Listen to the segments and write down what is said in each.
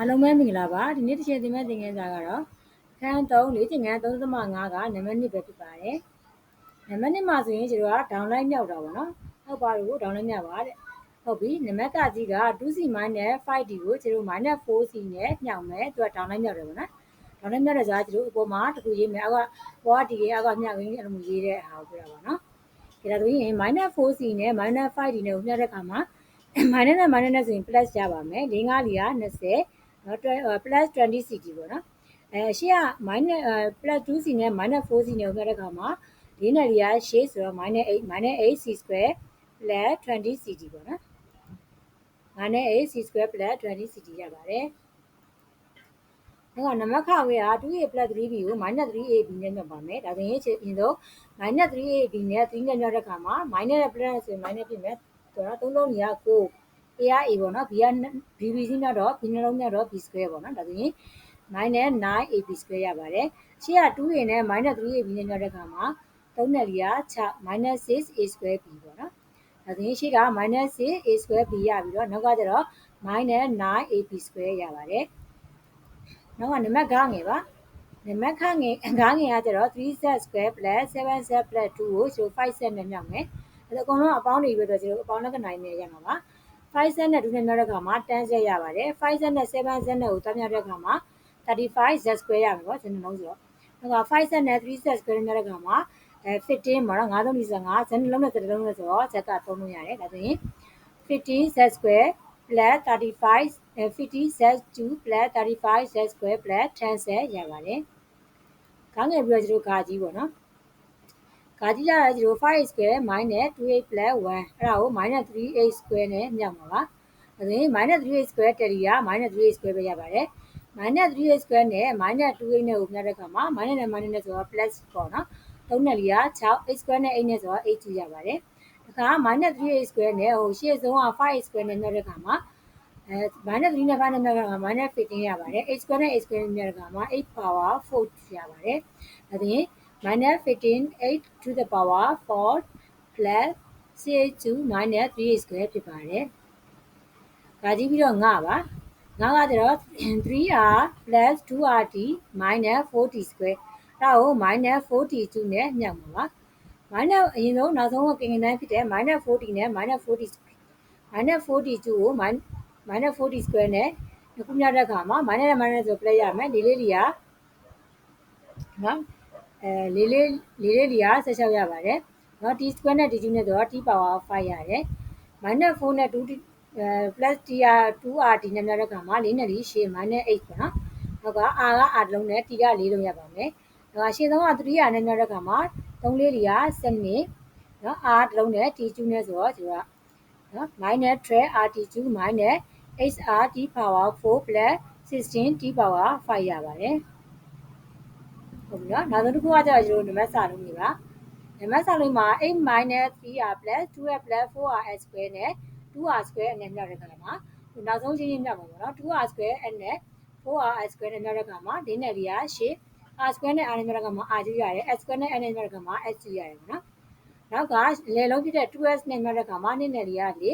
အားလုံးပဲမင်္ဂလာပါဒီနေ့တစ်ချိန်သင်မဲ့သင်ခန်းစာကတော့ခန်း3လေ့ကျင့်ခန်း3.5ကနံပါတ်1ပဲဖြစ်ပါတယ်နံပါတ်1မှာဆိုရင်ကျွန်တော်က downline မြောက်တာပေါ့နော်ဟုတ်ပါလို့ downline မြောက်ပါတဲ့ဟုတ်ပြီနံပါတ်ကကြီးက 2c 5d ကိုကျွန်တော် 4c နဲ့မြောက်မယ်သူက downline မြောက်တယ်ပေါ့နော် downline မြောက်တယ်ဆိုတာကျွန်တော်အပေါ်မှာတခုရေးမယ်အောက်ကပေါ်ကဒီရဲ့အောက်ကမြောက်ရင်းအဲ့လိုမျိုးရေးတဲ့ဟာကိုပြောတာပါနော်ဒါဆိုရင် 4c နဲ့ 5d နဲ့ကိုမြောက်တဲ့အခါမှာ minus နဲ့ minus နဲ့ဆိုရင် plus ရပါမယ်၄5လီက20 နော် plus 20 ct ပေါ့နော်အဲရှေ့က minus plus 2c နဲ့ minus 4c နဲ့ကိုပြတဲ့အခါမှာ၄နဲ့၄ကရှေ့ဆိုတော့ minus 8 minus 8c square plus 20 ct ပေါ့နော်9နဲ့ 8c square plus 20 ct ရပါတယ်အဲ့ကနံပါတ်ခဝေးက 2a plus 3b ကို minus 3ab နဲ့ညွှန်ပါမယ်ဒါဆိုရင်ရင်တော့ minus 3ab နဲ့3နဲ့ညွှန်တဲ့အခါမှာ minus နဲ့ plus ဆိုရင် minus ဖြစ်မယ်ဆိုတော့3လုံးကြီးက9 a က a ပေါ့နော် b က bb စီးမြောက်တော့ b နှလုံးမြောက်တော့ b square ပေါ့နော်ဒါဆိုရင် minus 9ab square ရပါတယ်ရှေ့က 2a နဲ့ minus 3ab နဲ့ညွှန်တဲ့အခါမှာ3နဲ့4က6 minus 6a square b ပေါ့နော်ဒါဆိုရင်ရှေ့က minus 6a square b ရပြီးတော့နောက်ကကျတော့ minus 9ab square ရပါတယ်နောက်ကနံပါတ်9ငယ်ပါနံပါတ်ခငယ်9ငယ်ကကျတော့ 3z square plus 7z plus 2ကိုကျွန်တော်5 set နဲ့မြောက်မယ်အဲ့တော့အကုန်လုံးအပေါင်းတွေပြီးတော့ကျွန်တော်အပေါင်းလက္ခဏာနဲ့ရမှာပါ 5 set နဲ့2နဲ့မြောက်တဲ့အခါမှာ 10 set ရပါတယ်5 set နဲ့7 set နဲ့ကိုတွက်မြောက်တဲ့အခါမှာ 35 z square ရမယ်ပေါ့ဇင်းနှလုံးဆိုတော့နောက်က5 set နဲ့3 set square မြောက်တဲ့အခါမှာအဲ 15ပေါ့နော်9 3 25ဇင်းနှလုံးနဲ့တစ်လုံးနဲ့ဆိုတော့ z က3လုံးရတယ်ဒါဆိုရင် 15 z square plus 35 50 z2 plus 35 z square plus 10 z ရပါတယ်။ခေါင်းငယ်ပြီးတော့ကျွန်တော်ဂါကြီးပေါ့နော်။ ဂါကြီးရတာကျွန်တော်5 square minus 2a plus 1အဲ့ဒါကို minus 3a square နဲ့မြောက်မှာပါ။ဒါဆိုရင် minus 3a square တရီက minus 3a square ပဲရပါတယ်။ minus 3a square နဲ့ minus 2a နဲ့ကိုမြောက်တဲ့အခါမှာ minus နဲ့ minus နဲ့ဆိုတော့ plus ပေါ့နော်။3နဲ့4က6 a square နဲ့8နဲ့ဆိုတော့8ရပါတယ်။ဒါက minus 3a square နဲ့ဟိုရှေ့ဆုံးက5 square နဲ့မြောက်တဲ့အခါမှာအဲ minus 3နဲ့5နဲ့မြောက်က minus 15 ရပါတယ် h square နဲ့ h square မြောက်ကမှာ8 power 4ရပါတယ်ဒါဆိုရင် minus 15 8 to the power 4 plus ch2 minus 3 square ဖြစ်ပါတယ်ဒါကြည့်ပြီးတော့9ပါ9ကကျတော့ 3r plus 2rt minus 4t square ဒါကို minus 4t2 နဲ့ညှပ်မှာပါ minus အရင်ဆုံးနောက်ဆုံးကကင်ကင်တိုင်းဖြစ်တဲ့ minus 40နဲ့ minus 40 minus 42ကို minus 40 square နဲ့ခုမြောက်တဲ့အခါမှာ minus နဲ့ minus ဆို plus ရမယ်လေးလေးလီကနော် အဲလေးလေးလေးလေးလီက16ရပါတယ်နော် t square နဲ့ t2 နဲ့ဆိုတော့ t power 5ရတယ် minus 4နဲ့2အဲ plus t r 2r t နဲ့မြောက်တဲ့အခါမှာ4နဲ့4ရှေ့ minus 8ပေါ့နော်နောက်က r က r လုံးနဲ့ t က4လုံးရပါမယ်ဒါကရှေ့ဆုံးက 3r နဲ့မြောက်တဲ့အခါမှာ3လေးလီက7နော် r လုံးနဲ့ t2 နဲ့ဆိုတော့ဒီကနော် minus 12 rt2 minus 8r t power 4 plus 16 t power 5ရပါတယ် ဟုတ်ပြီနော်နောက်ဆုံးတစ်ခုကကျတော့ကျွန်တော်နံပါတ်စာလုံးတွေပါနံပါတ်စာလုံးမှာ8 minus 3r plus 2r plus 4r square နဲ့ 2r square နဲ့မြောက်တဲ့ခါမှာနောက်ဆုံးချင်းချင်းမြောက်မှာပေါ့နော် 2r square နဲ့ 4r square နဲ့မြောက်တဲ့ခါမှာ၄နဲ့၄ကရှေ့ r square နဲ့ r နဲ့မြောက်တဲ့ခါမှာ r ကျူရတယ် s square နဲ့ n နဲ့မြောက်တဲ့ခါမှာ s ကျူရတယ်ပေါ့နော်နောက်ကလေလုံးဖြစ်တဲ့ 2s နဲ့မြောက်တဲ့ခါမှာ2နဲ့4ကလေ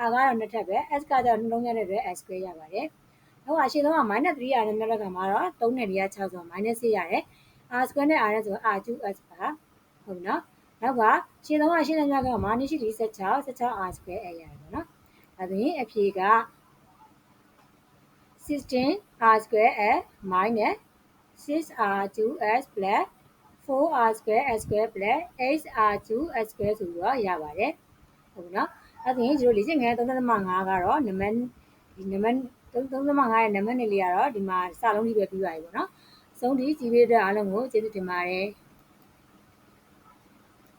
အာကတော့နှစ်ထပ်ပဲ s ကကျတော့နှလုံးရတဲ့အတွက် s square ရပါတယ်။နောက်ကရှင်းဆုံးက -3 ရတယ်မြောက်တဲ့ခါမှာတော့3နဲ့4က6ဆိုတော့ -6 ရတယ်။ r square နဲ့ r နဲ့ဆိုတော့ r ကျူ s ပါဟုတ်နော်။နောက်ကရှင်းဆုံးကရှင်းတဲ့မြောက်ကမှာ2ရှိ16 16 r square ရရတယ်ပေါ့နော်။ဒါဆိုရင်အဖြေက16 r square s minus 6r 2s plus 4r square s square plus 8r 2s square ဆိုပြီးတော့ရပါတယ်။ဟုတ်နော်။အဲ့ဒါရင်ဒီလိုလေ့ကျင့်ခန်း3.5ကတော့နံပါတ်ဒီနံပါတ်3.5ရဲ့နံပါတ်နဲ့လေးကတော့ဒီမှာစလုံးကြီးပဲပြီးပါပြီပေါ့နော်အ ဆုံးထိကြည့်ပေးတဲ့အားလုံးကိုကျေးဇူးတင်ပါတယ်။